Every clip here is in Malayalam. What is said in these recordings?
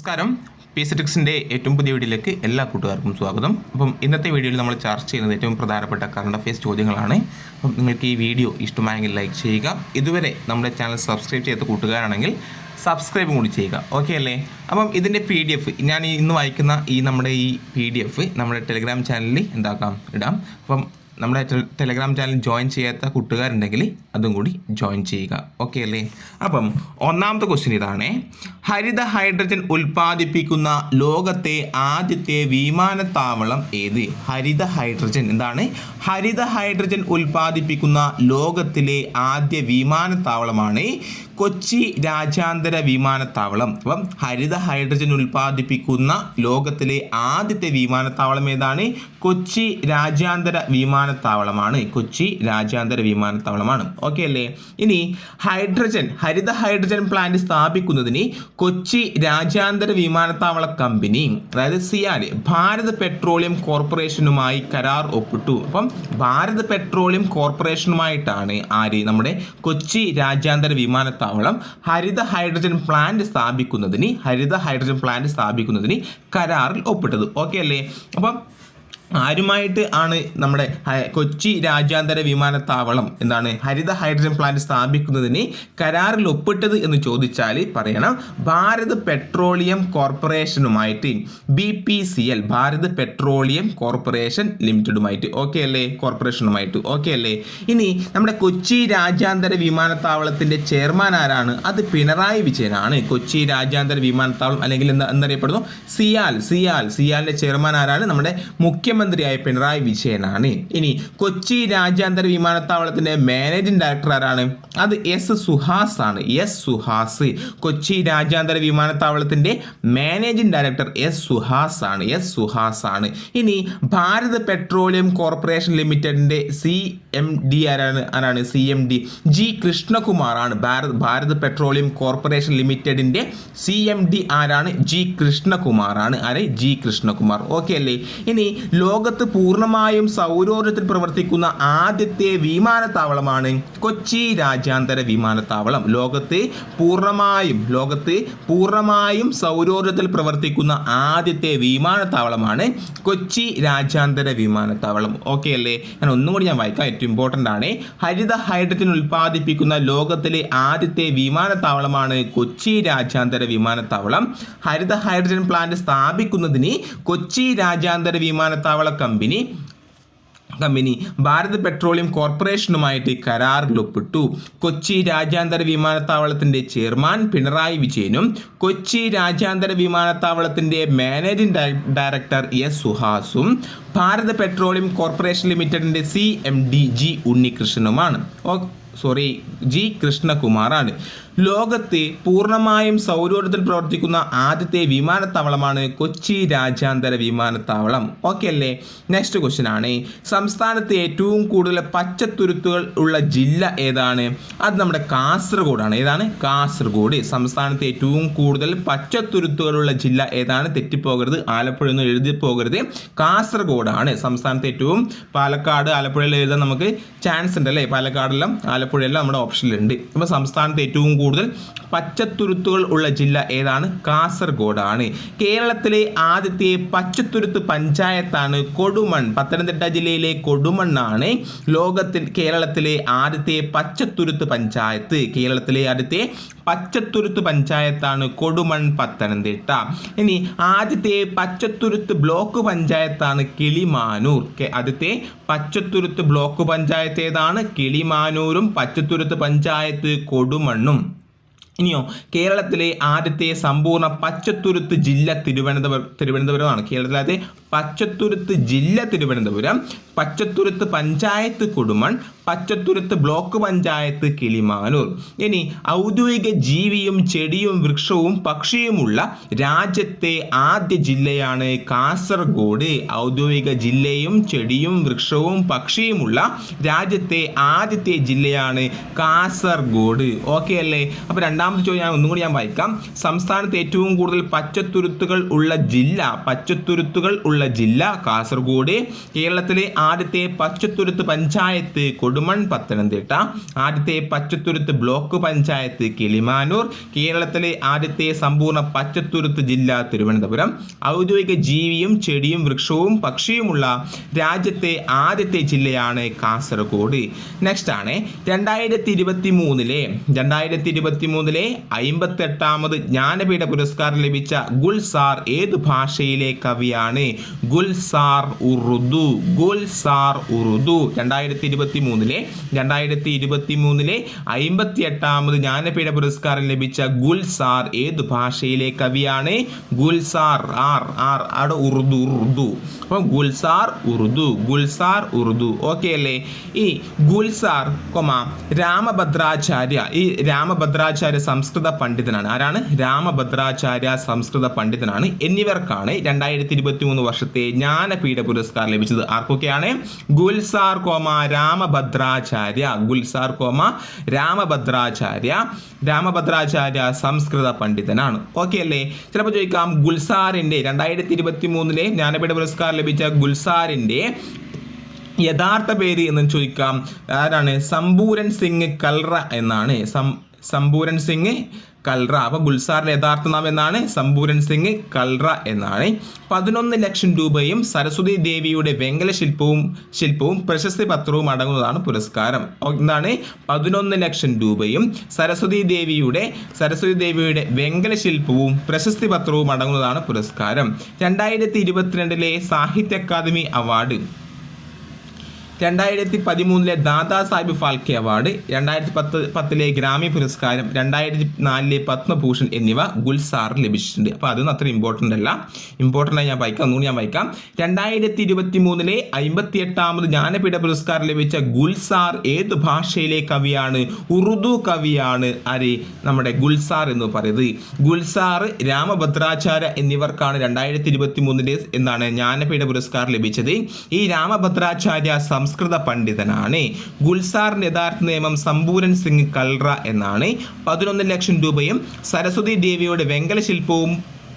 നമസ്കാരം. പി സിറ്റിക്സിന്റെ ഏറ്റവും പുതിയ വീഡിയോയിലേക്ക് എല്ലാ കൂട്ടുകാർക്കും സ്വാഗതം. അപ്പം ഇന്നത്തെ വീഡിയോയിൽ നമ്മൾ ചർച്ച ചെയ്യുന്നത് ഏറ്റവും പ്രധാനപ്പെട്ട കറണ്ട് അഫയേഴ്സ് ചോദ്യങ്ങളാണ്. അപ്പം നിങ്ങൾക്ക് ഈ വീഡിയോ ഇഷ്ടമായെങ്കിൽ ലൈക്ക് ചെയ്യുക. ഇതുവരെ നമ്മുടെ ചാനൽ സബ്സ്ക്രൈബ് ചെയ്ത കൂട്ടുകാരാണെങ്കിൽ സബ്സ്ക്രൈബ് കൂടി ചെയ്യുക. ഓക്കെ അല്ലേ? അപ്പം ഇതിന്റെ പി ഡി എഫ് ഞാൻ ഇന്ന് വായിക്കുന്ന ഈ നമ്മുടെ ഈ പി ഡി എഫ് നമ്മുടെ ടെലിഗ്രാം ചാനലിൽ എന്താക്കാം? ഇടാം. അപ്പം നമ്മുടെ ടെലഗ്രാം ചാനൽ ജോയിൻ ചെയ്യാത്ത കൂട്ടുകാരുണ്ടെങ്കിൽ അതും കൂടി ജോയിൻ ചെയ്യുക. ഓക്കെ അല്ലേ? അപ്പം ഒന്നാമത്തെ ക്വസ്റ്റ്യൻ ഇതാണ്. ഹരിത ഹൈഡ്രജൻ ഉൽപ്പാദിപ്പിക്കുന്ന ലോകത്തെ ആദ്യത്തെ വിമാനത്താവളം ഏത്? ഹരിത ഹൈഡ്രജൻ എന്താണ്? ഹരിത ഹൈഡ്രജൻ ഉൽപ്പാദിപ്പിക്കുന്ന ലോകത്തിലെ ആദ്യ വിമാനത്താവളമാണ് കൊച്ചി രാജ്യാന്തര വിമാനത്താവളം. അപ്പം ഹരിത ഹൈഡ്രജൻ ഉൽപ്പാദിപ്പിക്കുന്ന ലോകത്തിലെ ആദ്യത്തെ വിമാനത്താവളം ഏതാണ്? കൊച്ചി രാജ്യാന്തര വിമാനത്താവളമാണ്. കൊച്ചി രാജ്യാന്തര വിമാനത്താവളമാണ്. ഓക്കെ അല്ലേ? ഇനി ഹൈഡ്രജൻ ഹരിത ഹൈഡ്രജൻ പ്ലാന്റ് സ്ഥാപിക്കുന്നതിന് കൊച്ചി രാജ്യാന്തര വിമാനത്താവള കമ്പനി അതായത് സിയാൽ ഭാരത് പെട്രോളിയം കോർപ്പറേഷനുമായി കരാർ ഒപ്പിട്ടു. അപ്പം ഭാരത് പെട്രോളിയം കോർപ്പറേഷനുമായിട്ടാണ് ആര്? നമ്മുടെ കൊച്ചി രാജ്യാന്തര വിമാനത്താവളം. ഹരിത ഹൈഡ്രജൻ പ്ലാന്റ് സ്ഥാപിക്കുന്നതിന് ഹരിത ഹൈഡ്രജൻ പ്ലാന്റ് സ്ഥാപിക്കുന്നതിന് കരാറിൽ ഒപ്പിട്ടത്. ഓക്കെ അല്ലേ? അപ്പം ആരുമായിട്ട് ആണ് നമ്മുടെ കൊച്ചി രാജ്യാന്തര വിമാനത്താവളം എന്താണ് ഹരിത ഹൈഡ്രജൻ പ്ലാന്റ് സ്ഥാപിക്കുന്നതിന് കരാറിൽ ഒപ്പിട്ടത് എന്ന് ചോദിച്ചാൽ പറയണം Bharat Petroleum കോർപ്പറേഷനുമായിട്ട് B P C L Bharat Petroleum Corporation ലിമിറ്റഡുമായിട്ട് okay അല്ലേ? കോർപ്പറേഷനുമായിട്ട് ഓക്കെ അല്ലേ? ഇനി നമ്മുടെ കൊച്ചി രാജ്യാന്തര വിമാനത്താവളത്തിന്റെ ചെയർമാൻ ആരാണ്? അത് പിണറായി വിജയനാണ്. കൊച്ചി രാജ്യാന്തര വിമാനത്താവളം അല്ലെങ്കിൽ എന്താ എന്നറിയപ്പെടുന്നു സിയാൽ സിയാൽ സിയാലിന്റെ ചെയർമാൻ ആരാണ്? നമ്മുടെ മുഖ്യമന്ത്രിയായ പിണറായി വിജയനാണ്. ഇനി കൊച്ചി രാജ്യാന്തര വിമാനത്താവളത്തിന്റെ മാനേജിംഗ് ഡയറക്ടർ ആരാണ്? അത് എസ് സുഹാസ് ആണ്. എസ് സുഹാസ്. കൊച്ചി രാജ്യാന്തര വിമാനത്താവളത്തിന്റെ മാനേജിംഗ് ഡയറക്ടർ എസ് സുഹാസ് ആണ്. എസ് സുഹാസ് ആണ്. ഇനി ഭാരത് പെട്രോളിയം കോർപ്പറേഷൻ ലിമിറ്റഡിന്റെ സി എം ഡി ആരാണ്? ആരാണ്? C M D. ജി കൃഷ്ണകുമാറാണ് ഭാരത് ഭാരത് പെട്രോളിയം കോർപ്പറേഷൻ ലിമിറ്റഡിന്റെ സി എം ഡി ആരാണ്? ജി കൃഷ്ണകുമാറാണ് ആരെ? ജി കൃഷ്ണകുമാർ. ഓക്കെ അല്ലേ? ഇനി ലോകത്ത് പൂർണമായും സൗരോർജത്തിൽ പ്രവർത്തിക്കുന്ന ആദ്യത്തെ വിമാനത്താവളമാണ് കൊച്ചി രാജ്യാന്തര വിമാനത്താവളം. ലോകത്ത് പൂർണമായും ലോകത്ത് പൂർണമായും സൗരോർജത്തിൽ പ്രവർത്തിക്കുന്ന ആദ്യത്തെ വിമാനത്താവളമാണ് കൊച്ചി രാജ്യാന്തര വിമാനത്താവളം. ഓക്കെ അല്ലേ? ഞാൻ ഒന്നും കൂടി ഞാൻ വായിക്കാം. ഏറ്റവും ഇമ്പോർട്ടന്റ് ആണ്. ഹരിത ഹൈഡ്രജൻ ഉൽപ്പാദിപ്പിക്കുന്ന ലോകത്തിലെ ആദ്യത്തെ വിമാനത്താവളമാണ് കൊച്ചി രാജ്യാന്തര വിമാനത്താവളം. ഹരിത ഹൈഡ്രജൻ പ്ലാന്റ് സ്ഥാപിക്കുന്നതിന് കൊച്ചി രാജ്യാന്തര വിമാനത്താവള കമ്പനി കമ്പനി ഭാരത് പെട്രോളിയം കോർപ്പറേഷനുമായിട്ട് കരാറിൽ ഒപ്പിട്ടു. കൊച്ചി രാജ്യാന്തര വിമാനത്താവളത്തിന്റെ ചെയർമാൻ പിണറായി വിജയനും കൊച്ചി രാജ്യാന്തര വിമാനത്താവളത്തിന്റെ മാനേജിംഗ് ഡയറക്ടർ എസ് സുഹാസും ഭാരത് പെട്രോളിയം കോർപ്പറേഷൻ ലിമിറ്റഡിന്റെ സി എം ഡി ജി ഉണ്ണികൃഷ്ണനുമാണ്. ഓ സോറി ജി കൃഷ്ണകുമാറാണ്. ലോകത്ത് പൂർണമായും സൗരോർജത്തിൽ പ്രവർത്തിക്കുന്ന ആദ്യത്തെ വിമാനത്താവളമാണ് കൊച്ചി രാജ്യാന്തര വിമാനത്താവളം. ഓക്കെ അല്ലേ? നെക്സ്റ്റ് ക്വസ്റ്റ്യൻ ആണ്. സംസ്ഥാനത്ത് ഏറ്റവും കൂടുതൽ പച്ചത്തുരുത്തുകൾ ഉള്ള ജില്ല ഏതാണ്? അത് നമ്മുടെ കാസർഗോഡാണ്. ഏതാണ്? കാസർഗോഡ്. സംസ്ഥാനത്ത് ഏറ്റവും കൂടുതൽ പച്ചത്തുരുത്തുകളുള്ള ജില്ല ഏതാണ്? തെറ്റിപ്പോകരുത്. ആലപ്പുഴ എന്ന് എഴുതി പോകരുത്. കാസർഗോഡാണ്. സംസ്ഥാനത്ത് ഏറ്റവും പാലക്കാട് ആലപ്പുഴയിൽ എഴുതാൻ നമുക്ക് ചാൻസ് ഉണ്ട് അല്ലേ? പാലക്കാടെല്ലാം ആലപ്പുഴയെല്ലാം നമ്മുടെ ഓപ്ഷനിലുണ്ട് അപ്പോൾ സംസ്ഥാനത്ത് ഏറ്റവും കൂടുതൽ പച്ചത്തുരുത്തുകൾ ഉള്ള ജില്ല ഏതാണ്? കാസർഗോഡാണ്. കേരളത്തിലെ ആദ്യത്തെ പച്ചത്തുരുത്ത് പഞ്ചായത്താണ് കൊടുമൺ. പത്തനംതിട്ട ജില്ലയിലെ കൊടുമണ്ണാണ് ലോകത്തിൽ കേരളത്തിലെ ആദ്യത്തെ പച്ചത്തുരുത്ത് പഞ്ചായത്ത്. കേരളത്തിലെ ആദ്യത്തെ പച്ചത്തുരുത്ത് പഞ്ചായത്താണ് കൊടുമൺ പത്തനംതിട്ട. ഇനി ആദ്യത്തെ പച്ചത്തുരുത്ത് ബ്ലോക്ക് പഞ്ചായത്താണ് കിളിമാനൂർ. ആദ്യത്തെ പച്ചത്തുരുത്ത് ബ്ലോക്ക് പഞ്ചായത്ത് ഏതാണ്? കിളിമാനൂരും പച്ചത്തുരുത്ത് പഞ്ചായത്ത് കൊടുമണ്ണും. ഇനിയോ കേരളത്തിലെ ആദ്യത്തെ സമ്പൂർണ പച്ചത്തുരുത്ത് ജില്ല തിരുവനന്തപുരം തിരുവനന്തപുരമാണ്. കേരളത്തിലെ പച്ചത്തുരുത്ത് ജില്ല തിരുവനന്തപുരം. പച്ചത്തുരുത്ത് പഞ്ചായത്ത് കൊടുമൺ. പച്ചത്തുരുത്ത് ബ്ലോക്ക് പഞ്ചായത്ത് കിളിമാനൂർ. ഇനി ഔദ്യോഗിക ജീവിയും ചെടിയും വൃക്ഷവും പക്ഷിയുമുള്ള രാജ്യത്തെ ആദ്യ ജില്ലയാണ് കാസർഗോഡ്. ഔദ്യോഗിക ജില്ലയും ചെടിയും വൃക്ഷവും പക്ഷിയുമുള്ള രാജ്യത്തെ ആദ്യത്തെ ജില്ലയാണ് കാസർഗോഡ്. ഓക്കെ അല്ലേ? അപ്പോൾ രണ്ടാമത്തെ ചോദ്യം ഞാൻ ഒന്നുകൂടി ഞാൻ വായിക്കാം. സംസ്ഥാനത്ത് ഏറ്റവും കൂടുതൽ പച്ചത്തുരുത്തുകൾ ഉള്ള ജില്ല പച്ചത്തുരുത്തുകൾ ഉള്ള ജില്ല കാസർഗോഡ്. കേരളത്തിലെ ആദ്യത്തെ പച്ചത്തുരുത്ത് പഞ്ചായത്ത് കൊടുമൺ കൊടുമൺ പത്തനംതിട്ട. ആദ്യത്തെ പച്ചത്തുരുത്ത് ബ്ലോക്ക് പഞ്ചായത്ത് കിളിമാനൂർ. കേരളത്തിലെ ആദ്യത്തെ സമ്പൂർണ പച്ചത്തുരുത്ത് ജില്ല തിരുവനന്തപുരം. ഔദ്യോഗിക ജീവിയും ചെടിയും വൃക്ഷവും പക്ഷിയുമുള്ള രാജ്യത്തെ ആദ്യത്തെ ജില്ലയാണ് കാസർഗോഡ്. നെക്സ്റ്റ് ആണ്. രണ്ടായിരത്തി ഇരുപത്തി മൂന്നിലെ രണ്ടായിരത്തി ഇരുപത്തി മൂന്നിലെ അമ്പത്തെട്ടാമത് ജ്ഞാനപീഠ പുരസ്കാരം ലഭിച്ച ഗുൽസാർ ഏത് ഭാഷയിലെ കവിയാണ്? ഗുൽസാർ ഉറുദു. ഗുൽസാർ ഉറുദു. രണ്ടായിരത്തി ഇരുപത്തി മൂന്നിലെ രണ്ടായിരത്തി ഇരുപത്തി മൂന്നിലെ അമ്പത്തി എട്ടാമത് ജ്ഞാനപീഠ പുരസ്കാരം ലഭിച്ച ഗുൽസാർ ഏത് ഭാഷയിലെ കവിയാണ്? ഗുൽസാർ ആർ ആർ അവിടെ ഉറുദു ഉറുദു. അപ്പം ഗുൽസാർ ഉറുദു ഗുൽസാർ ഉറുദു. ഓക്കെ അല്ലേ? ഈ ഗുൽസാർ കൊമ രാമഭദ്രാചാര്യ. ഈ രാമഭദ്രാചാര്യ സംസ്കൃത പണ്ഡിതനാണ്. ആരാണ്? രാമഭദ്രാചാര്യ സംസ്കൃത പണ്ഡിതനാണ്. എന്നിവർക്കാണ് രണ്ടായിരത്തി ഇരുപത്തി മൂന്ന് വർഷത്തെ ജ്ഞാനപീഠ പുരസ്കാരം ലഭിച്ചത്. ആർക്കൊക്കെയാണ്? Gulzar comma Rambhadracharya Gulzar comma Rambhadracharya. Rambhadracharya സംസ്കൃത പണ്ഡിതനാണ്. ഓക്കെ അല്ലേ? ചിലപ്പോൾ ചോദിക്കാം ഗുൽസാറിന്റെ രണ്ടായിരത്തി ഇരുപത്തി മൂന്നിലെ ജ്ഞാനപീഠ പുരസ്കാരം ലഭിച്ച ഗുൽസാറിന്റെ യഥാർത്ഥ പേര് എന്ന് ചോദിക്കാം. ആരാണ്? സമ്പൂരൻ സിംഗ് കൽറ എന്നാണ്. സം സമ്പൂരൻ സിംഗ് കൽറ. അപ്പോൾ ഗുൽസാറിന്റെ യഥാർത്ഥ നാമം എന്നാണ്? സമ്പൂരൻ സിംഗ് കൽറ എന്നാണ്. പതിനൊന്ന് ലക്ഷം രൂപയും സരസ്വതി ദേവിയുടെ വെങ്കല ശില്പവും ശില്പവും പ്രശസ്തി പത്രവും അടങ്ങുന്നതാണ് പുരസ്കാരം. എന്താണ്? പതിനൊന്ന് ലക്ഷം രൂപയും സരസ്വതി ദേവിയുടെ സരസ്വതി ദേവിയുടെ വെങ്കല ശില്പവും പ്രശസ്തി പത്രവും അടങ്ങുന്നതാണ് പുരസ്കാരം. രണ്ടായിരത്തി ഇരുപത്തിരണ്ടിലെ സാഹിത്യ അക്കാദമി അവാർഡ്. രണ്ടായിരത്തി പതിമൂന്നിലെ ദാദാ സാഹിബ് ഫാൽക്കെ അവാർഡ് രണ്ടായിരത്തി പത്ത് പത്തിലെ ഗ്രാമി പുരസ്കാരം രണ്ടായിരത്തി നാലിലെ പത്മഭൂഷൺ എന്നിവ ഗുൽസാർ ലഭിച്ചിട്ടുണ്ട്. അപ്പോൾ അതൊന്നും അത്ര ഇമ്പോർട്ടന്റ് അല്ല. ഇമ്പോർട്ടന്റ് ആയി ഞാൻ വായിക്കാം. ഒന്നുകൂടി ഞാൻ വായിക്കാം. രണ്ടായിരത്തി ഇരുപത്തി മൂന്നിലെ അമ്പത്തി എട്ടാമത് ജ്ഞാനപീഠ പുരസ്കാരം ലഭിച്ച ഗുൽസാർ ഏത് ഭാഷയിലെ കവിയാണ്? ഉറുദു കവിയാണ് ആര് നമ്മുടെ ഗുൽസാർ എന്ന് പറയുന്നത്. ഗുൽസാർ രാമഭദ്രാചാര്യ എന്നിവർക്കാണ് രണ്ടായിരത്തി ഇരുപത്തി മൂന്നിലെ എന്താണ് ജ്ഞാനപീഠ പുരസ്കാരം ലഭിച്ചത്. ഈ രാമഭദ്രാചാര്യ സംസ്കൃത പണ്ഡിതനാണ്. ഗുൽസാർ യഥാർത്ഥ നിയമം സമ്പൂരൻ സിംഗ് കൽറ എന്നാണ്. പതിനൊന്ന് ലക്ഷം രൂപയും സരസ്വതി ദേവിയുടെ വെങ്കല ശില്പവും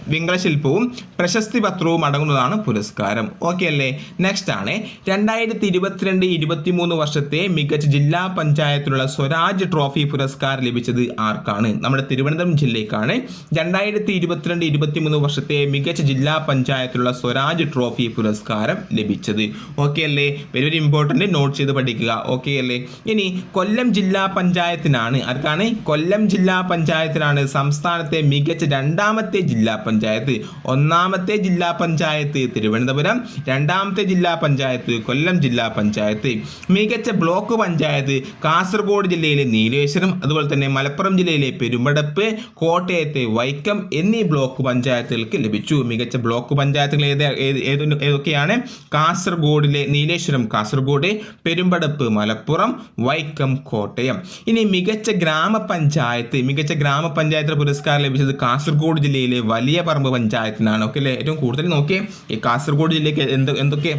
വെങ്കലശില്പവും പ്രശസ്തി പത്രവും അടങ്ങുന്നതാണ് പുരസ്കാരം. ഓക്കെ അല്ലേ? നെക്സ്റ്റ് ആണ്. രണ്ടായിരത്തി ഇരുപത്തിരണ്ട് ഇരുപത്തിമൂന്ന് വർഷത്തെ മികച്ച ജില്ലാ പഞ്ചായത്തിലുള്ള സ്വരാജ് ട്രോഫി പുരസ്കാരം ലഭിച്ചത് ആർക്കാണ്? നമ്മുടെ തിരുവനന്തപുരം ജില്ലയ്ക്കാണ്. രണ്ടായിരത്തി ഇരുപത്തിരണ്ട് ഇരുപത്തിമൂന്ന് വർഷത്തെ മികച്ച ജില്ലാ പഞ്ചായത്തിലുള്ള സ്വരാജ് ട്രോഫി പുരസ്കാരം ലഭിച്ചത്. ഓക്കെ അല്ലേ? വെരി വെരി ഇമ്പോർട്ടന്റ് നോട്ട് ചെയ്ത് പഠിക്കുക. ഓക്കെ അല്ലേ? ഇനി കൊല്ലം ജില്ലാ പഞ്ചായത്തിനാണ്. ആർക്കാണ്? കൊല്ലം ജില്ലാ പഞ്ചായത്തിനാണ് സംസ്ഥാനത്തെ മികച്ച രണ്ടാമത്തെ ജില്ലാ ഒന്നാമത്തെ ജില്ലാ പഞ്ചായത്ത് തിരുവനന്തപുരം രണ്ടാമത്തെ ജില്ലാ പഞ്ചായത്ത് കൊല്ലം ജില്ലാ പഞ്ചായത്ത്. മികച്ച ബ്ലോക്ക് പഞ്ചായത്ത് കാസർഗോഡ് ജില്ലയിലെ നീലേശ്വരം അതുപോലെ തന്നെ മലപ്പുറം ജില്ലയിലെ പെരുമ്പടപ്പ് കോട്ടയത്തെ വൈക്കം എന്നീ ബ്ലോക്ക് പഞ്ചായത്തുകൾക്ക് ലഭിച്ചു. മികച്ച ബ്ലോക്ക് പഞ്ചായത്തുകൾ ഏത് ഏത് ഏത് ഏതൊക്കെയാണ്? കാസർഗോഡിലെ നീലേശ്വരം കാസർഗോഡ് പെരുമ്പടപ്പ് മലപ്പുറം വൈക്കം കോട്ടയം. ഇനി മികച്ച ഗ്രാമപഞ്ചായത്ത് മികച്ച ഗ്രാമപഞ്ചായത്ത് പുരസ്കാരം ലഭിച്ചത് കാസർഗോഡ് ജില്ലയിലെ വലിയ പറമ്പ് പഞ്ചായത്തിനാണ്. ഓക്കെ അല്ലേ? ഏറ്റവും കൂടുതൽ നോക്കിയേ ഈ കാസർഗോഡ് ജില്ലയ്ക്ക് എന്ത് എന്തൊക്കെ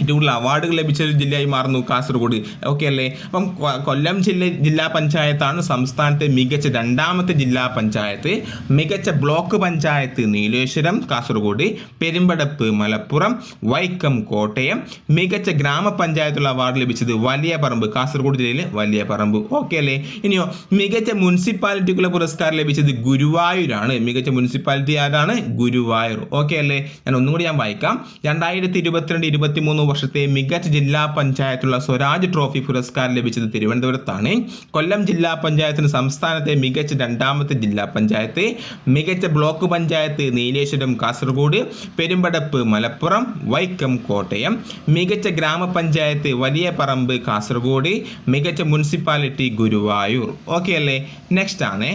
ഏറ്റവും കൂടുതൽ അവാർഡുകൾ ലഭിച്ച ഒരു ജില്ലയായി മാറുന്നു കാസർഗോഡ്. ഓക്കെ അല്ലേ? അപ്പം കൊല്ലം ജില്ല ജില്ലാ പഞ്ചായത്താണ് സംസ്ഥാനത്തെ മികച്ച രണ്ടാമത്തെ ജില്ലാ പഞ്ചായത്ത്. മികച്ച ബ്ലോക്ക് പഞ്ചായത്ത് നീലേശ്വരം കാസർഗോഡ് പെരുമ്പടപ്പ് മലപ്പുറം വൈക്കം കോട്ടയം. മികച്ച ഗ്രാമപഞ്ചായത്തുള്ള അവാർഡ് ലഭിച്ചത് വലിയ പറമ്പ് കാസർഗോഡ് ജില്ലയിലെ വലിയ പറമ്പ് ഓക്കെ അല്ലേ? ഇനിയോ മികച്ച മുനിസിപ്പാലിറ്റിക്കുള്ള പുരസ്കാരം ലഭിച്ചത് ഗുരുവായൂരാണ്. മികച്ച മുനിസിപ്പാലിറ്റി ആരാണ്? ഗുരുവായൂർ. ഓക്കെ അല്ലേ? ഞാൻ ഒന്നും കൂടി ഞാൻ വായിക്കാം. രണ്ടായിരത്തി ഇരുപത്തിരണ്ട് ഇരുപത്തി മൂന്ന് വർഷത്തെ മികച്ച ജില്ലാ പഞ്ചായത്തുള്ള സ്വരാജ് ട്രോഫി പുരസ്കാരം ലഭിച്ചത് തിരുവനന്തപുരത്താണ്. കൊല്ലം ജില്ലാ പഞ്ചായത്തിന് സംസ്ഥാനത്തെ മികച്ച രണ്ടാമത്തെ ജില്ലാ പഞ്ചായത്ത് മികച്ച ബ്ലോക്ക് പഞ്ചായത്ത് നീലേശ്വരം കാസർഗോഡ് പെരുമ്പടപ്പ് മലപ്പുറം വൈക്കം കോട്ടയം. മികച്ച ഗ്രാമപഞ്ചായത്ത് വലിയ പറമ്പ് കാസർഗോഡ്. മികച്ച മുനിസിപ്പാലിറ്റി ഗുരുവായൂർ. ഓക്കെ അല്ലേ? നെക്സ്റ്റ് ആണ്.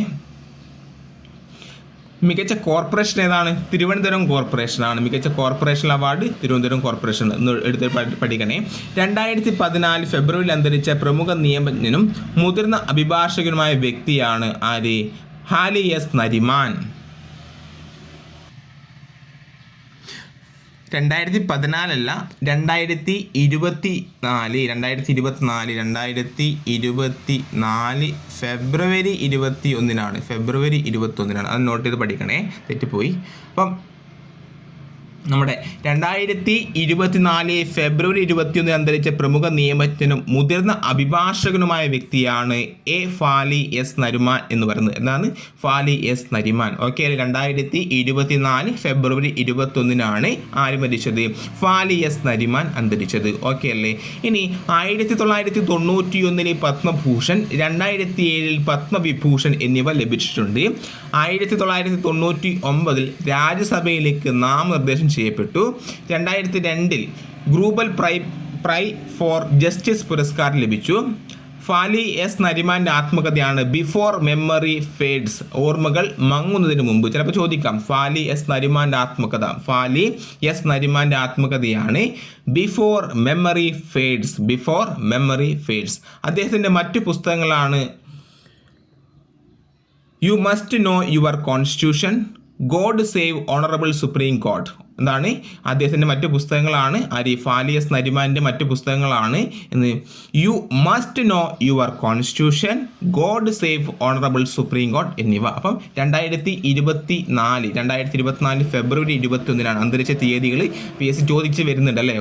മികച്ച കോർപ്പറേഷൻ ഏതാണ്? തിരുവനന്തപുരം കോർപ്പറേഷനാണ് മികച്ച കോർപ്പറേഷൻ അവാർഡ് തിരുവനന്തപുരം കോർപ്പറേഷൻ എന്ന് എടുത്ത് പഠി- പഠിക്കണേ. രണ്ടായിരത്തി പതിനാല് ഫെബ്രുവരിയിൽ അന്തരിച്ച പ്രമുഖ നിയമജ്ഞനും മുതിർന്ന അഭിഭാഷകനുമായ വ്യക്തിയാണ് ആര്? ഹാലി എസ്. നരിമാൻ. രണ്ടായിരത്തി പതിനാലല്ല രണ്ടായിരത്തി ഇരുപത്തി നാല് രണ്ടായിരത്തി ഇരുപത്തി നാല് രണ്ടായിരത്തി ഇരുപത്തി നാല് ഫെബ്രുവരി ഇരുപത്തി ഒന്നിനാണ്. ഫെബ്രുവരി ഇരുപത്തി ഒന്നിനാണ്. അത് നോട്ട് ചെയ്ത് പഠിക്കണേ. തെറ്റിപ്പോയി. അപ്പം നമ്മുടെ രണ്ടായിരത്തി ഇരുപത്തിനാല് ഫെബ്രുവരി ഇരുപത്തിയൊന്നിന് അന്തരിച്ച പ്രമുഖ നിയമജ്ഞനും മുതിർന്ന അഭിഭാഷകനുമായ വ്യക്തിയാണ് എ ഫാലി എസ് നരിമാൻ എന്ന് പറയുന്നത്. എന്താണ്? ഫാലി എസ് നരിമാൻ. ഓക്കെ രണ്ടായിരത്തി ഇരുപത്തിനാല് ഫെബ്രുവരി ഇരുപത്തൊന്നിനാണ് ആര് മരിച്ചത്? ഫാലി എസ് നരിമാൻ അന്തരിച്ചത്. ഓക്കെ അല്ലേ? ഇനി ആയിരത്തി തൊള്ളായിരത്തി തൊണ്ണൂറ്റി ഒന്നിലെ പത്മഭൂഷൺ രണ്ടായിരത്തി ഏഴിൽ പത്മവിഭൂഷൺ എന്നിവ ലഭിച്ചിട്ടുണ്ട്. ആയിരത്തി തൊള്ളായിരത്തി തൊണ്ണൂറ്റി ഒമ്പതിൽ രാജ്യസഭയിലേക്ക് നാമനിർദ്ദേശം ചെയ്യപ്പെട്ടു. രണ്ടായിരത്തി രണ്ടിൽ ഗ്രൂബൽ പ്രൈ പ്രൈ ഫോർ ജസ്റ്റിസ് പുരസ്കാരം ലഭിച്ചു. ഫാലി എസ് നരിമാന്റെ ആത്മകഥയാണ് ബിഫോർ മെമ്മറി ഫേഡ്സ്. ഓർമ്മകൾ മങ്ങുന്നതിന് മുമ്പ്. ചിലപ്പോൾ ചോദിക്കാം ഫാലി എസ് നരിമാന്റെ ആത്മകഥ. ഫാലി എസ് നരിമാന്റെ ആത്മകഥയാണ് before memory fades. Before memory fades. അദ്ദേഹത്തിന്റെ മറ്റു പുസ്തകങ്ങളാണ് you must know your constitution God save honourable supreme court. എന്താണ്? അദ്ദേഹത്തിന്റെ മറ്റു പുസ്തകങ്ങളാണ്. അരി ഫാലിയസ് നരിമാന്റെ മറ്റു പുസ്തകങ്ങളാണ് എന്ന്. You must know your constitution God safe honourable supreme court എന്നിവ. അപ്പം രണ്ടായിരത്തി ഇരുപത്തി നാല് രണ്ടായിരത്തി ഇരുപത്തിനാല് ഫെബ്രുവരി ഇരുപത്തൊന്നിനാണ് അന്തരിച്ച തീയതികൾ പി എസ് സി ചോദിച്ച് വരുന്നുണ്ട് അല്ലേ?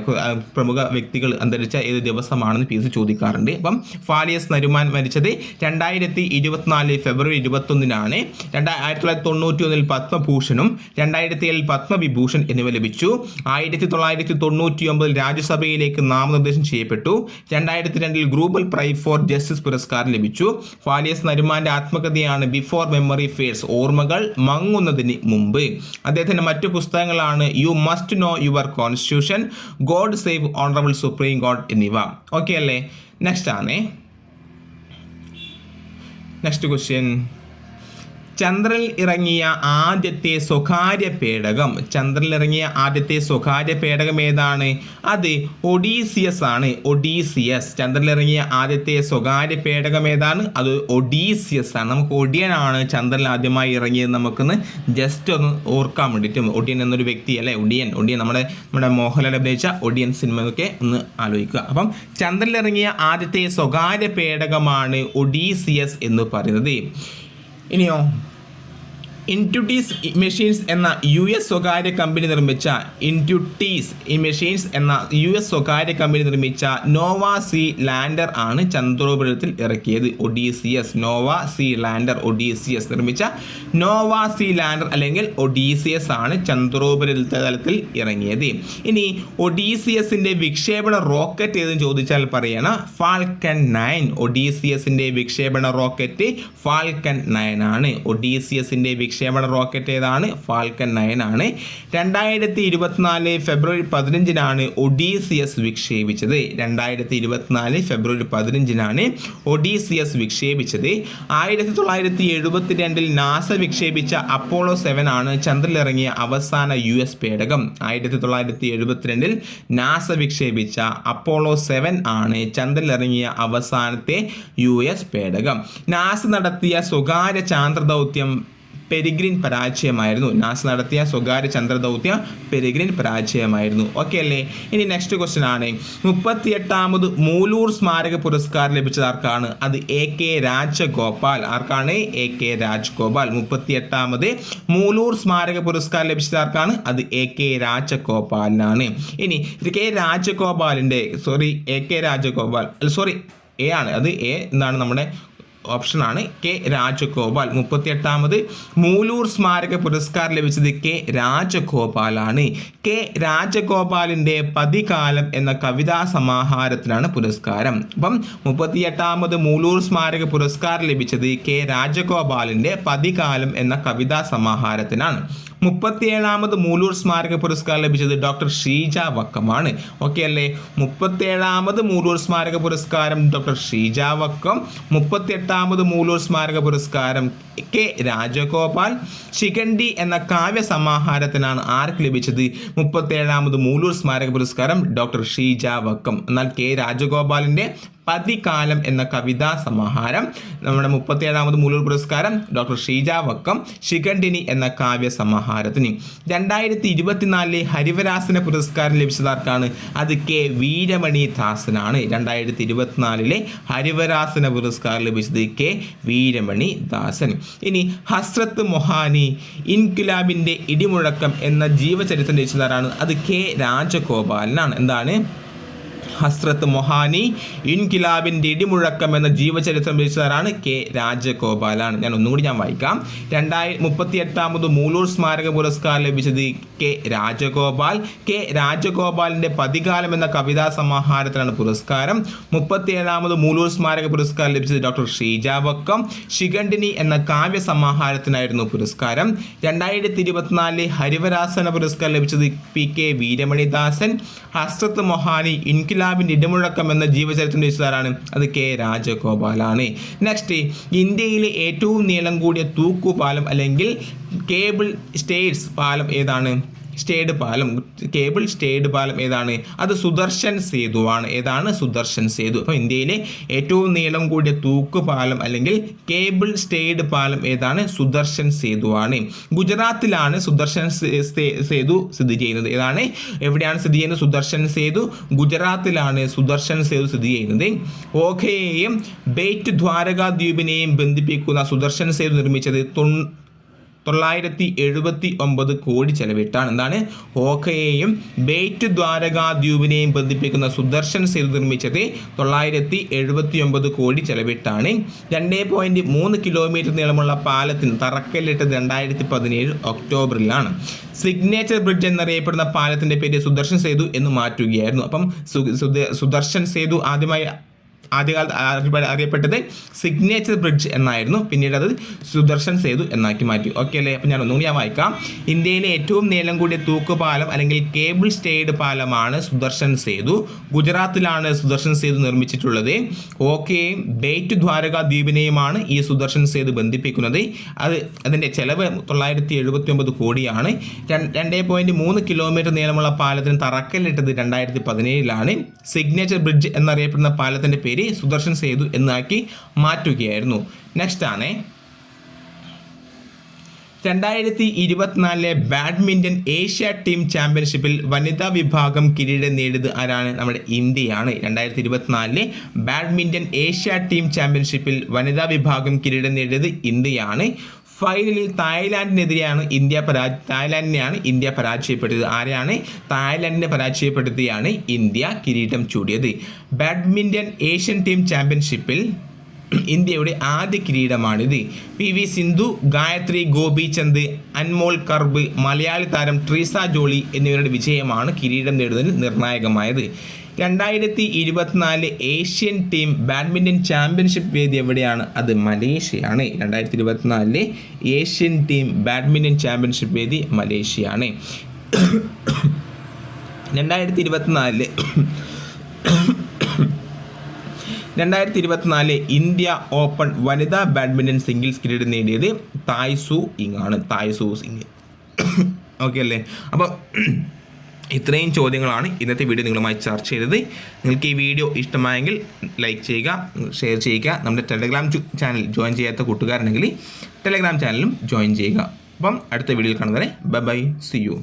പ്രമുഖ വ്യക്തികൾ അന്തരിച്ച ഏത് ദിവസമാണെന്ന് പി എസ് സി ചോദിക്കാറുണ്ട്. അപ്പം ഫാലിയസ് നരിമാൻ മരിച്ചത് രണ്ടായിരത്തി ഇരുപത്തിനാല് ഫെബ്രുവരി ഇരുപത്തൊന്നിനാണ് രണ്ടായിരത്തി തൊള്ളായിരത്തി തൊണ്ണൂറ്റി ഒന്നിൽ പത്മഭൂഷണും രണ്ടായിരത്തി ഏഴിൽ പത്മവിഭൂഷൺ എന്നിവ ലഭിച്ചു. ആയിരത്തി തൊള്ളായിരത്തി തൊണ്ണൂറ്റി ഒമ്പതിൽ രാജ്യസഭയിലേക്ക് നാമനിർദ്ദേശം ചെയ്യപ്പെട്ടു. രണ്ടായിരത്തി രണ്ടിൽ ഗ്രൂബൽ പ്രൈ ഫോർ ജസ്റ്റിസ് പുരസ്കാരം ലഭിച്ചു. ഫാലിയസ് നരുമാന്റെ ആത്മകഥയാണ് ബിഫോർ മെമ്മറി ഫേഴ്സ് ഓർമ്മകൾ മങ്ങുന്നതിന് മുമ്പ്. അദ്ദേഹത്തിന്റെ മറ്റു പുസ്തകങ്ങളാണ് you must know your constitution God save honourable supreme court എന്നിവ. ഓക്കെ അല്ലേ? നെക്സ്റ്റ് ആണ്. Next question. ചന്ദ്രനിൽ ഇറങ്ങിയ ആദ്യത്തെ സ്വകാര്യ പേടകം. ചന്ദ്രനിൽ ഇറങ്ങിയ ആദ്യത്തെ സ്വകാര്യ പേടകം ഏതാണ്? അത് ഒഡീസിയസ് ആണ്. ഒഡീസിയസ്. ചന്ദ്രനിൽ ഇറങ്ങിയ ആദ്യത്തെ സ്വകാര്യ പേടകം ഏതാണ്? അത് ഒഡീസിയസ് ആണ്. നമുക്ക് ഒഡിയനാണ് ചന്ദ്രനിൽ ആദ്യമായി ഇറങ്ങിയത് നമുക്കൊന്ന്. ജസ്റ്റ് ഒന്ന് ഓർക്കാൻ വേണ്ടിയിട്ടും ഒഡിയൻ എന്നൊരു വ്യക്തി അല്ലേ? ഒഡിയൻ ഒഡിയൻ നമ്മുടെ നമ്മുടെ മോഹൻലാൽ അഭിനയിച്ച ഒഡിയൻ സിനിമയൊക്കെ ഒന്ന് ആലോചിക്കുക. അപ്പം ചന്ദ്രനിൽ ഇറങ്ങിയ ആദ്യത്തെ സ്വകാര്യ പേടകമാണ് ഒഡീസിയസ് എന്ന് പറയുന്നത്. ഇനിയോ? ഇന്റുട്ടീസ് മെഷീൻസ് എന്ന യു എസ് സ്വകാര്യ കമ്പനി നിർമ്മിച്ച ഇന്റുട്ടീസ് മെഷീൻസ് എന്ന യു എസ് സ്വകാര്യ കമ്പനി നിർമ്മിച്ച നോവ സി ലാൻഡർ ആണ് ചന്ദ്രോപരിതലത്തിൽ ഇറക്കിയത്. Odysseus Nova C lander Odysseus നിർമ്മിച്ച നോവ സി ലാൻഡർ അല്ലെങ്കിൽ ഒഡീസിയസ് ആണ് ചന്ദ്രോപരിതലത്തിൽ ഇറങ്ങിയത്. ഇനി ഒഡീസിയസിന്റെ വിക്ഷേപണ റോക്കറ്റ് ഏതെന്ന് ചോദിച്ചാൽ പറയണ. ഫാൽക്കൺ നയൻ ഒഡീസിയസിന്റെ വിക്ഷേപണ റോക്കറ്റ് ഫാൽക്കൺ നയൻ ആണ്. ഒഡീസിയസിന്റെ വിക്ഷേപണ റോക്കറ്റ് ഏതാണ്? ഫാൽക്കൻ നയൻ ആണ്. രണ്ടായിരത്തി ഇരുപത്തിനാല് ഫെബ്രുവരി പതിനഞ്ചിനാണ് ഒഡീസിയസ് വിക്ഷേപിച്ചത്. രണ്ടായിരത്തി ഇരുപത്തിനാല് ഫെബ്രുവരി പതിനഞ്ചിനാണ് ഒഡീസിയസ് വിക്ഷേപിച്ചത്. ആയിരത്തി തൊള്ളായിരത്തി എഴുപത്തി രണ്ടിൽ നാസ വിക്ഷേപിച്ച അപ്പോളോ സെവൻ ആണ് ചന്ദ്രനിലിറങ്ങിയ അവസാന യു എസ് പേടകം. ആയിരത്തി തൊള്ളായിരത്തി എഴുപത്തിരണ്ടിൽ നാസ വിക്ഷേപിച്ച അപ്പോളോ സെവൻ ആണ് ചന്ദ്രനിലിറങ്ങിയ അവസാനത്തെ യു എസ് പേടകം. നാസ നടത്തിയ സ്വകാര്യ ചാന്ദ്ര ദൗത്യം പെരിഗ്രിൻ പരാജയമായിരുന്നു. നാസ നടത്തിയ സ്വകാര്യ ചന്ദ്രദൗത്യ പെരിഗ്രിൻ പരാജയമായിരുന്നു. ഓക്കെ അല്ലേ? ഇനി നെക്സ്റ്റ് ക്വസ്റ്റ്യൻ ആണ്. മുപ്പത്തിയെട്ടാമത് മൂലൂർ സ്മാരക പുരസ്കാരം ലഭിച്ചത് ആർക്കാണ്? അത് എ കെ രാജഗോപാൽ. ആർക്കാണ്? A K Rajagopal. മുപ്പത്തിയെട്ടാമത് മൂലൂർ സ്മാരക പുരസ്കാരം ലഭിച്ചത് ആർക്കാണ്? അത് എ കെ രാജഗോപാലിനാണ്. ഇനി K രാജഗോപാലിന്റെ sorry A K Rajagopal sorry A ആണ്. അത് എ എന്നാണ് നമ്മുടെ ഓപ്ഷനാണ് കെ രാജഗോപാൽ. മുപ്പത്തിയെട്ടാമത് മൂലൂർ സ്മാരക പുരസ്കാരം ലഭിച്ചത് കെ രാജഗോപാലാണ്. കെ രാജഗോപാലിന്റെ പതികാലം എന്ന കവിതാ സമാഹാരത്തിനാണ് പുരസ്കാരം. അപ്പം മുപ്പത്തിയെട്ടാമത് മൂലൂർ സ്മാരക പുരസ്കാരം ലഭിച്ചത് കെ രാജഗോപാലിന്റെ പതികാലം എന്ന കവിതാ സമാഹാരത്തിനാണ്. മുപ്പത്തിയേഴാമത് മൂലൂർ സ്മാരക പുരസ്കാരം ലഭിച്ചത് ഡോക്ടർ ഷീജ വക്കമാണ് ഓക്കെ അല്ലേ? മുപ്പത്തിയേഴാമത് മൂലൂർ സ്മാരക പുരസ്കാരം ഡോക്ടർ ഷീജ വക്കം. മുപ്പത്തിയെട്ടാമത് മൂലൂർ സ്മാരക പുരസ്കാരം കെ രാജഗോപാൽ. ശിഖണ്ഡി എന്ന കാവ്യ സമാഹാരത്തിനാണ് ആർക്ക് ലഭിച്ചത്? മുപ്പത്തിയേഴാമത് മൂലൂർ സ്മാരക പുരസ്കാരം ഡോക്ടർ ഷീജ വക്കം. എന്നാൽ കെ രാജഗോപാലിന്റെ പതികാലം എന്ന കവിതാ സമാഹാരം നമ്മുടെ മുപ്പത്തിയേഴാമത് മൂലൂർ പുരസ്കാരം ഡോക്ടർ ഷീജ വക്കം ശിഖണ്ഡിനി എന്ന കാവ്യ സമാഹാരത്തിന്. രണ്ടായിരത്തി ഇരുപത്തിനാലിലെ ഹരിവരാസന പുരസ്കാരം ലഭിച്ചതാർക്കാണ്? അത് കെ വീരമണി ദാസനാണ് രണ്ടായിരത്തി ഇരുപത്തിനാലിലെ ഹരിവരാസന പുരസ്കാരം ലഭിച്ചത് കെ വീരമണി ദാസൻ ഇനി ഹസ്രത്ത് മൊഹാനി ഇൻകുലാബിന്റെ ഇടിമുഴക്കം എന്ന ജീവചരിത്രം രചിച്ചതാരാണ്? അത് കെ രാജഗോപാലനാണ്. എന്താണ്? ഹസ്രത്ത് മൊഹാനി ഇൻകിലാബിന്റെ ഇടിമുഴക്കം എന്ന ജീവചരിത്രം രചിച്ചതാരാണ് കെ രാജഗോപാലാണ്. ഞാൻ ഒന്നുകൂടി ഞാൻ വായിക്കാം. രണ്ടായി മുപ്പത്തി എട്ടാമത് മൂലൂർ സ്മാരക പുരസ്കാരം ലഭിച്ചത് കെ രാജഗോപാൽ. കെ രാജഗോപാലിന്റെ പതികാലം എന്ന കവിതാ സമാഹാരത്തിലാണ് പുരസ്കാരം. മുപ്പത്തിയേഴാമത് മൂലൂർ സ്മാരക പുരസ്കാരം ലഭിച്ചത് ഡോക്ടർ ഷീജാവക്കം ശിഖണ്ഡിനി എന്ന കാവ്യ സമാഹാരത്തിനായിരുന്നു പുരസ്കാരം. രണ്ടായിരത്തി ഇരുപത്തിനാലിലെ ഹരിവരാസന പുരസ്കാരം ലഭിച്ചത് പി കെ വീരമണിദാസൻ. ഹസ്രത്ത് മൊഹാനി ഇൻകിലാബിന്റെ ഇടമുഴക്കം എന്ന ജീവചരിത്രം രചിച്ചതാരാണ് അത് കെ രാജഗോപാലാണ്. നെക്സ്റ്റ് ഇന്ത്യയിലെ ഏറ്റവും നീളം കൂടിയ തൂക്കുപാലം അല്ലെങ്കിൽ കേബിൾ സ്റ്റേറ്റ്സ് പാലം ഏതാണ്? സ്റ്റേഡ് പാലം കേബിൾ സ്റ്റേഡ് പാലം ഏതാണ്? അത് സുദർശൻ സേതുവാണ് ഏതാണ് സുദർശൻ സേതു? അപ്പോൾ ഇന്ത്യയിലെ ഏറ്റവും നീളം കൂടിയ തൂക്ക് പാലം അല്ലെങ്കിൽ കേബിൾ സ്റ്റേഡ് പാലം ഏതാണ്? സുദർശൻ സേതുവാണ് ഗുജറാത്തിലാണ് സുദർശൻ സേതു സ്ഥിതി ചെയ്യുന്നത്. ഏതാണ്? എവിടെയാണ് സ്ഥിതി ചെയ്യുന്നത്? സുദർശൻ സേതു. ഗുജറാത്തിലാണ് സുദർശൻ സേതു സ്ഥിതി ചെയ്യുന്നത്. ഓഖയെയും ബേറ്റ് ദ്വാരകാ ദ്വീപിനെയും ബന്ധിപ്പിക്കുന്ന സുദർശൻ സേതു നിർമ്മിച്ചത് തൊള്ളായിരത്തി എഴുപത്തി ഒമ്പത് കോടി ചെലവിട്ടാണ്. എന്താണ്? ഓഖയെയും ബേറ്റ് ദ്വാരകാ ദ്വീപിനെയും ബന്ധിപ്പിക്കുന്ന സുദർശൻ സേതു നിർമ്മിച്ചത് തൊള്ളായിരത്തി എഴുപത്തി ഒമ്പത് കോടി ചെലവിട്ടാണ്. രണ്ടേ പോയിന്റ് മൂന്ന് കിലോമീറ്റർ നീളമുള്ള പാലത്തിന് തറക്കല്ലിട്ടത് രണ്ടായിരത്തി പതിനേഴ് ഒക്ടോബറിലാണ്. സിഗ്നേച്ചർ ബ്രിഡ്ജ് എന്നറിയപ്പെടുന്ന പാലത്തിന്റെ പേര് സുദർശൻ സേതു എന്ന് മാറ്റുകയായിരുന്നു. അപ്പം സുദർശൻ സേതു ആദ്യമായി ആദ്യകാലത്ത് അറിയപ്പെ- അറിയപ്പെട്ടത് സിഗ്നേച്ചർ ബ്രിഡ്ജ് എന്നായിരുന്നു. പിന്നീട് അത് സുദർശൻ സേതു എന്നാക്കി മാറ്റി. ഓക്കെ അല്ലേ? അപ്പം ഞാൻ ഒന്നുകൂടി ഞാൻ വായിക്കാം. ഇന്ത്യയിലെ ഏറ്റവും നീളം കൂടിയ തൂക്കുപാലം അല്ലെങ്കിൽ കേബിൾ സ്റ്റേഡ് പാലമാണ് സുദർശൻ സേതു. ഗുജറാത്തിലാണ് സുദർശൻ സേതു നിർമ്മിച്ചിട്ടുള്ളത്. ഓക്കെയും ബേറ്റ് ദ്വാരക ദ്വീപിനെയുമാണ് ഈ സുദർശൻ സേതു ബന്ധിപ്പിക്കുന്നത്. അത് അതിന്റെ ചെലവ് തൊള്ളായിരത്തി എഴുപത്തി ഒമ്പത് കോടിയാണ് രണ്ടേ പോയിന്റ് മൂന്ന് കിലോമീറ്റർ നീളമുള്ള പാലത്തിന് തറക്കല്ലിട്ടത് രണ്ടായിരത്തി പതിനേഴിലാണ് സിഗ്നേച്ചർ ബ്രിഡ്ജ് എന്നറിയപ്പെടുന്ന പാലത്തിന്റെ പേര് സുദർശൻ സേതു എന്നാക്കി മാറ്റുകയായിരുന്നു. നെക്സ്റ്റ് ആണ്. രണ്ടായിരത്തി ഇരുപത്തിനാലിലെ ബാഡ്മിന്റൺ ഏഷ്യ ടീം ചാമ്പ്യൻഷിപ്പിൽ വനിതാ വിഭാഗം കിരീടം നേടിയത് ആരാണ്? നമ്മുടെ ഇന്ത്യയാണ്. രണ്ടായിരത്തി ഇരുപത്തിനാലിലെ ബാഡ്മിന്റൺ ഏഷ്യ ടീം ചാമ്പ്യൻഷിപ്പിൽ വനിതാ വിഭാഗം കിരീടം നേടിയത് ഇന്ത്യയാണ്. ഫൈനലിൽ തായ്ലാൻഡിനെതിരെയാണ് ഇന്ത്യ പരാ തായ്ലാൻഡിനെയാണ് ഇന്ത്യ പരാജയപ്പെടുത്തിയത്. ആരെയാണ്? തായ്ലാൻഡിനെ പരാജയപ്പെടുത്തിയാണ് ഇന്ത്യ കിരീടം ചൂടിയത്. ബാഡ്മിന്റൺ ഏഷ്യൻ ടീം ചാമ്പ്യൻഷിപ്പിൽ ഇന്ത്യയുടെ ആദ്യ കിരീടമാണിത്. പി. വി. സിന്ധു ഗായത്രി ഗോപിചന്ദ് അൻമോൾ കർബ് മലയാളി താരം ട്രീസ ജോളി എന്നിവരുടെ വിജയമാണ് കിരീടം നേടുന്നതിന് നിർണായകമായത്. രണ്ടായിരത്തി ഇരുപത്തിനാല് ഏഷ്യൻ ടീം ബാഡ്മിന്റൺ ചാമ്പ്യൻഷിപ്പ് വേദി എവിടെയാണ്? അത് മലേഷ്യയാണ്. രണ്ടായിരത്തി ഇരുപത്തിനാലിലെ ഏഷ്യൻ ടീം ബാഡ്മിന്റൺ ചാമ്പ്യൻഷിപ്പ് വേദി മലേഷ്യയാണ്. രണ്ടായിരത്തി ഇരുപത്തിനാലിൽ രണ്ടായിരത്തി ഇരുപത്തിനാല് ഇന്ത്യ ഓപ്പൺ വനിതാ ബാഡ്മിന്റൺ സിംഗിൾസ് കിരീടം നേടിയത് തായ്സു ഇങ് ആണ്. തായ്സു സിംഗ് ഓക്കെ അല്ലേ? അപ്പോൾ ഇത്രയും ചോദ്യങ്ങളാണ് ഇന്നത്തെ വീഡിയോ നിങ്ങളുമായി ചർച്ച ചെയ്തത്. നിങ്ങൾക്ക് ഈ വീഡിയോ ഇഷ്ടമായെങ്കിൽ ലൈക്ക് ചെയ്യുക ഷെയർ ചെയ്യുക. നമ്മുടെ ടെലഗ്രാം ചാനൽ ജോയിൻ ചെയ്യാത്ത കൂട്ടുകാരുണ്ടെങ്കിൽ ടെലഗ്രാം ചാനലും ജോയിൻ ചെയ്യുക. അപ്പം അടുത്ത വീഡിയോയിൽ കാണുന്നവരെ ബൈ ബൈ സി യു